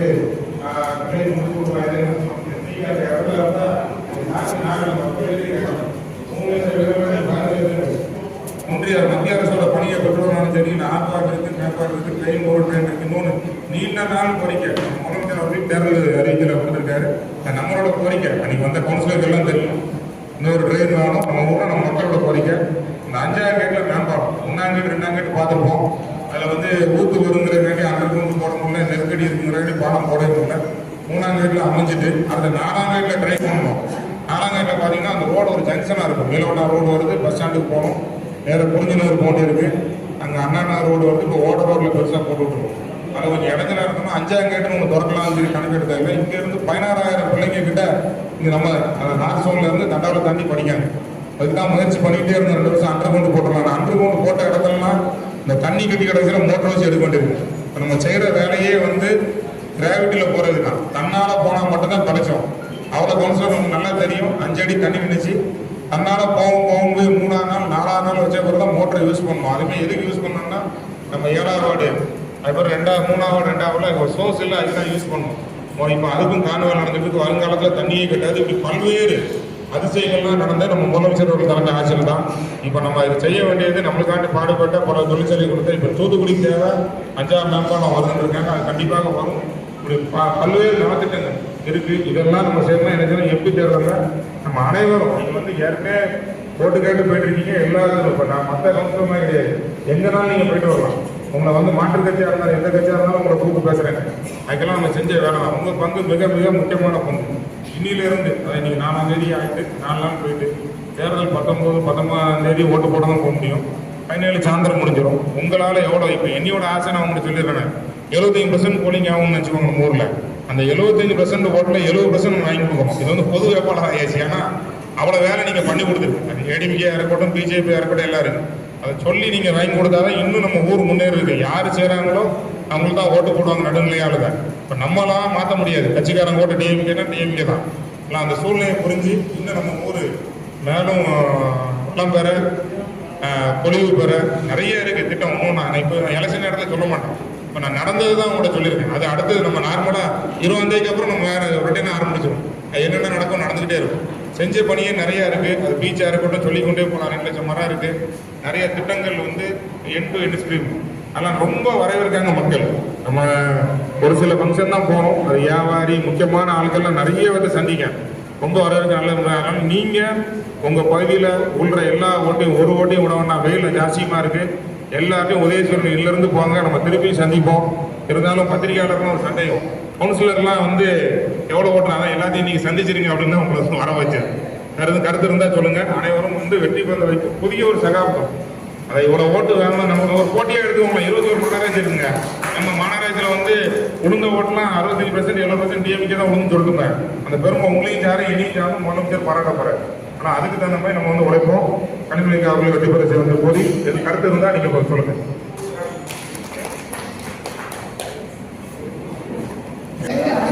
வந்து ட்ரெயின் முடிச்சு இடத்துல இருந்தால் நாங்கள் நாங்கள் மக்கள் ஒன்றிய மத்திய அரசோட பணியை பெற்றோம்னாலும் சரி ஆர்ப்பாட்டம் இருக்கு மேம்பாடு இருக்கு ட்ரெயின் ஒரு ட்ரெயின் இருக்கு இன்னொன்று நீண்ட நாள் கோரிக்கை. முதலமைச்சர் அவர்கள் தேர்தல் அறிவிக்கல வந்திருக்காரு. நம்மளோட கோரிக்கை. அன்னைக்கு வந்த கவுன்சிலருக்கு எல்லாம் தெரியும். இன்னொரு ட்ரெயின் வேணும் நம்ம ஊரில் நம்ம மக்களோட கோரிக்கை. இந்த அஞ்சாயிரம் கேட்டில் மேம்பாடு ஒன்றாம் கேட்டு ரெண்டாம் கேட்டு பார்த்துருப்போம். அதில் வந்து ஊத்து வருங்க அண்டர் கிரவுண்ட் போட முடியல நெருக்கடி இருக்குங்கிறக்காண்டி பாலம் போட முடியல மூணாம் அமைஞ்சிட்டு அந்த நாலாம் ட்ரை பண்ணணும். நாலாம் பார்த்தீங்கன்னா அந்த ரோடு ஒரு ஜங்ஷனாக இருக்கும். மேலோட்டா ரோடு வருது பஸ் ஸ்டாண்டுக்கு போகணும். வேற புரிஞ்சுனூர் போட்டு இருக்குது அங்கே அண்ணா ரோடு வருது இப்போ ஓட ரோட்டில் பெருசாக போட்டு அதை அது கொஞ்சம் இடத்துல இருக்கணும். அஞ்சாம் கேட்டு ஒன்று திறக்கலாம் சொல்லி கணக்கு எடுத்தாங்க இருந்து பதினாறாயிரம் பிள்ளைங்க கிட்ட இங்கே நம்ம அந்த நார்த் சோன்ல தண்டாவில் தாண்டி படிக்காங்க. அதுக்கு தான் முயற்சி பண்ணிக்கிட்டே இருந்தோம். ரெண்டு வருஷம் அண்டர் கிரவுண்ட் போட்டுடலாம். அண்டர் கிரவுண்ட் போட்ட இடத்துலலாம் இந்த தண்ணி கட்டி கிடக்குற மோட்டர் வச்சு எடுக்க வேண்டியிருக்கும் இப்போ நம்ம செய்கிற வேலையே வந்து கிராவிட்டியில் போகிறது தான் தன்னால் போனால் மட்டும்தான் படித்தோம் அவ்வளோ கவுன்சிலர் நமக்கு நல்லா தெரியும். அஞ்சு அடி தண்ணி நினைச்சு தன்னால் போகும் போகும்போது மூணாம் நாள் நாலாம் நாள் வச்ச பிறகு தான் மோட்டரை யூஸ் பண்ணுவோம். அதுமே எதுக்கு யூஸ் பண்ணோம்னா நம்ம ஏழாவது வார்டு. அதுக்கப்புறம் ரெண்டாவது மூணாவது ரெண்டாவது சோர்ஸ் இல்லை அதுதான் யூஸ் பண்ணுவோம். இப்போ அதுக்கும் காணுவல் நடந்துட்டு வருங்காலத்தில் தண்ணியே கிடையாது. இப்படி பல்வேறு அதிசயங்கள்லாம் நடந்த நம்ம முதலமைச்சர் அவர்கள் தலைமை ஆட்சியில் தான். இப்போ நம்ம இது செய்ய வேண்டியது நம்மளுக்காண்டி பாடுபட்ட பல தொழிற்சாலை கொடுத்த இப்போ தூத்துக்குடி தேவை. அஞ்சாறு மேம்பாலம் வருதுன்னு இருக்காங்க. அது கண்டிப்பாக வரும். பல்வேறு நலத்திட்டங்கள் இருக்கு. இதெல்லாம் நம்ம சேர்ந்தா எனக்கு எப்படி தேர்தல்ல நம்ம அனைவரும் நீங்க வந்து ஏற்கனவே ஓட்டு கேட்டு போயிட்டு இருக்கீங்க எல்லாரும் இப்போ நான் மற்ற கவுன்சிலருமே கிடையாது. எங்கனாலும் நீங்க போயிட்டு வரலாம். உங்களை வந்து மாற்று கட்சியாக இருந்தாலும் எந்த கட்சியாக இருந்தாலும் உங்களை கூப்பிட்டு பேசுறேன். அதுக்கெல்லாம் நம்ம செஞ்ச வேணாம் உங்கள் உங்க பங்கு மிக மிக முக்கியமான பங்கு. இன்னிலிருந்து அதை நீங்க நாலாம் தேதி ஆகிட்டு நாலாம் போயிட்டு தேர்தல் பத்தொன்பது பத்தொன்பதாம் தேதி ஓட்டு போட தான் போக முடியும். பதினேழு சாயந்தரம் முடிஞ்சிடும். உங்களால் எவ்வளோ இப்போ என்னையோட ஆசை நான் உங்களுக்கு சொல்லிடுறேன். எழுபத்தஞ்சு பர்சன்ட் போலிங் ஆகும்னு வச்சுக்கோங்க நம்ம ஊரில். அந்த எழுபத்தஞ்சு பர்சன்ட் ஓட்டில் எழுபது பர்சன்ட் வாங்கி கொடுக்கணும். இது வந்து பொது வேட்பாளர் ஆயாச்சு. ஏன்னா அவ்வளோ வேலை நீங்கள் பண்ணி கொடுத்துருக்கு அது இருக்கட்டும் பிஜேபியாக இருக்கட்டும் எல்லாரும். அதை சொல்லி நீங்கள் வாங்கி கொடுத்தாதான் இன்னும் நம்ம ஊர் முன்னேறிருக்கு யார் செய்கிறாங்களோ அவங்களுக்கு தான் ஓட்டு போடுவாங்க நடுநிலையாளுங்க. இப்போ நம்மளாம் மாற்ற முடியாது. கட்சிக்காரங்க ஓட்டு டிஎம்கேனா டிஎம்கே தான். இல்லை அந்த சூழ்நிலையை புரிஞ்சு இன்னும் நம்ம ஊர் மேலும் வளம் பெற பொழிவு பொலிவு பெற நிறைய இருக்குது திட்டம் இன்னும் நான் இப்போ எலெக்ஷன் நேரத்தில் சொல்ல மாட்டேன். இப்போ நான் நடந்தது தான் உங்கள்கிட்ட சொல்லியிருக்கேன். அது அடுத்தது நம்ம நார்மலாக இருபதாந்தேக்கு அப்புறம் நம்ம வேறு ரொட்டீனாக ஆரம்பிச்சிடும் அது என்னென்ன நடக்கும் நடந்துகிட்டே இருக்கும். செஞ்ச பணியே நிறையா இருக்குது அது பீச்சாக இருக்கட்டும் சொல்லிக்கொண்டே போகலாம். ரெண்டு லட்சம் மரம் இருக்குது நிறைய திட்டங்கள் வந்து என் டு என் ஸ்ட்ரீம் அதெல்லாம் ரொம்ப வரவேற்காங்க மக்கள். நம்ம ஒரு சில ஃபங்க்ஷன் தான் போகிறோம் அது வியாபாரி முக்கியமான ஆட்கள்லாம் நிறைய வந்து சந்திக்க ரொம்ப வரவேற்க நல்ல அதனால் நீங்கள் உங்கள் பகுதியில் உள்ள எல்லா ஓட்டையும் ஒரு ஓட்டையும் விட வேண்டாம். வெயில் ஜாஸ்தியமாக இருக்குது இருக்கு எல்லாத்தையும் உதயசூரன் இருந்து போங்க நம்ம திருப்பி சந்திப்போம். இருந்தாலும் பத்திரிகையாளர்கள் ஒரு சந்தேகம் கவுன்சிலர்லாம் வந்து எவ்வளோ ஓட்டுறாங்க எல்லாத்தையும் நீங்கள் சந்திச்சிருங்க அப்படின்னு தான் உங்களை வர வச்சேன் கருத்து கருத்து இருந்தால் சொல்லுங்கள் அனைவரும் வந்து வெற்றி பெற வைக்கும் புதிய ஒரு சகாப்தம். அதை இவ்வளோ ஓட்டு வேணும் நம்ம ஒரு போட்டியாக எடுத்துக்கோங்களேன் இருபது ஒரு மாநகராட்சி இருக்குங்க நம்ம மாநகராட்சியில் வந்து உளுந்த ஓட்டுலாம் அறுபத்தஞ்சு பர்சன்ட் எழுபது பர்சன்ட் டிஎம்கே தான் உளுந்து சொல்லிட்டுங்க அந்த பெருமை உங்களையும் சாரும் இனியும் சாரும் முதலமைச்சர் பாராட்ட ஆனால் அதுக்கு தகுந்த மாதிரி நம்ம வந்து உழைப்போம். கணிமொழிக்கு அவர்களை வெற்றி பெற செய்வது போதி எது கருத்து இருந்தால் நீங்கள் சொல்லுங்க. Thank